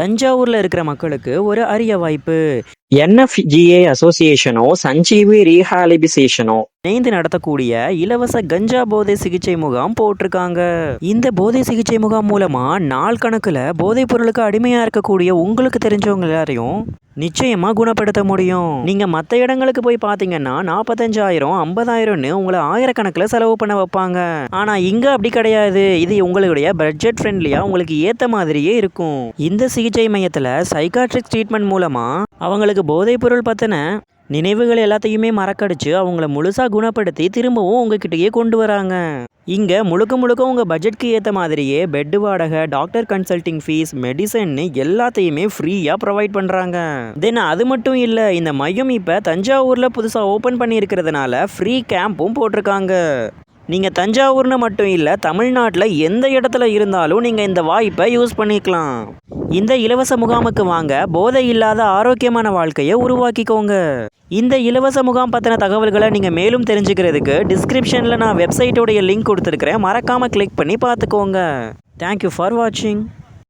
தஞ்சாவூரில் இருக்கிற மக்களுக்கு ஒரு அரிய வாய்ப்பு. என்எஃப்ஜிஏ அசோசியேஷனோ சஞ்சீவி ரீஹாலிபிசேஷனோ இணைந்து நடத்தக்கூடிய இலவச கஞ்சா போதை சிகிச்சை முகாம் போட்டிருக்காங்க. இந்த போதை சிகிச்சை முகாம் மூலமா நாள் கணக்குல போதைப் பொருளுக்கு அடிமையா இருக்கக்கூடிய உங்களுக்கு தெரிஞ்சவங்க எல்லாரையும் நிச்சயமாக குணப்படுத்த முடியும். நீங்கள் மற்ற இடங்களுக்கு போய் பார்த்தீங்கன்னா நாற்பத்தஞ்சாயிரம் ஐம்பதாயிரம்னு உங்களை ஆயிரக்கணக்கில் செலவு பண்ண வைப்பாங்க. ஆனால் இங்கே அப்படி கிடையாது. இது உங்களுடைய பட்ஜெட் ஃப்ரெண்ட்லியாக உங்களுக்கு ஏற்ற மாதிரியே இருக்கும். இந்த சிகிச்சை மையத்தில் சைக்காட்ரிக் ட்ரீட்மெண்ட் மூலமாக அவங்களுக்கு போதைப் பொருள் நினைவுகள் எல்லாத்தையுமே மறக்கடிச்சு அவங்கள முழுசாக குணப்படுத்தி திரும்பவும் உங்ககிட்டயே கொண்டு வராங்க. இங்கே முழுக்க முழுக்க உங்கள் பட்ஜெட்க்கு ஏற்ற மாதிரியே பெட் வாடகை டாக்டர் கன்சல்டிங் ஃபீஸ் மெடிசன் எல்லாத்தையுமே ஃப்ரீயாக ப்ரொவைட் பண்ணுறாங்க தென் அது மட்டும் இல்லை இந்த மையம் இப்போ தஞ்சாவூரில் புதுசாக ஓப்பன் பண்ணியிருக்கிறதுனால ஃப்ரீ கேம்பும் போட்டிருக்காங்க. நீங்கள் தஞ்சாவூர்னு மட்டும் இல்லை தமிழ்நாட்டில் எந்த இடத்துல இருந்தாலும் நீங்கள் இந்த வாய்ப்பை யூஸ் பண்ணிக்கலாம். இந்த இலவச முகாமுக்கு வாங்க போதை இல்லாத ஆரோக்கியமான வாழ்க்கையை உருவாக்கிக்கோங்க. இந்த இலவச முகாம் பற்றின தகவல்களை நீங்கள் மேலும் தெரிஞ்சுக்கிறதுக்கு டிஸ்கிரிப்ஷனில் நான் வெப்சைட்டோடைய லிங்க் கொடுத்துருக்குறேன். மறக்காமல் கிளிக் பண்ணி பார்த்துக்கோங்க. தேங்க்யூ ஃபார் வாட்சிங்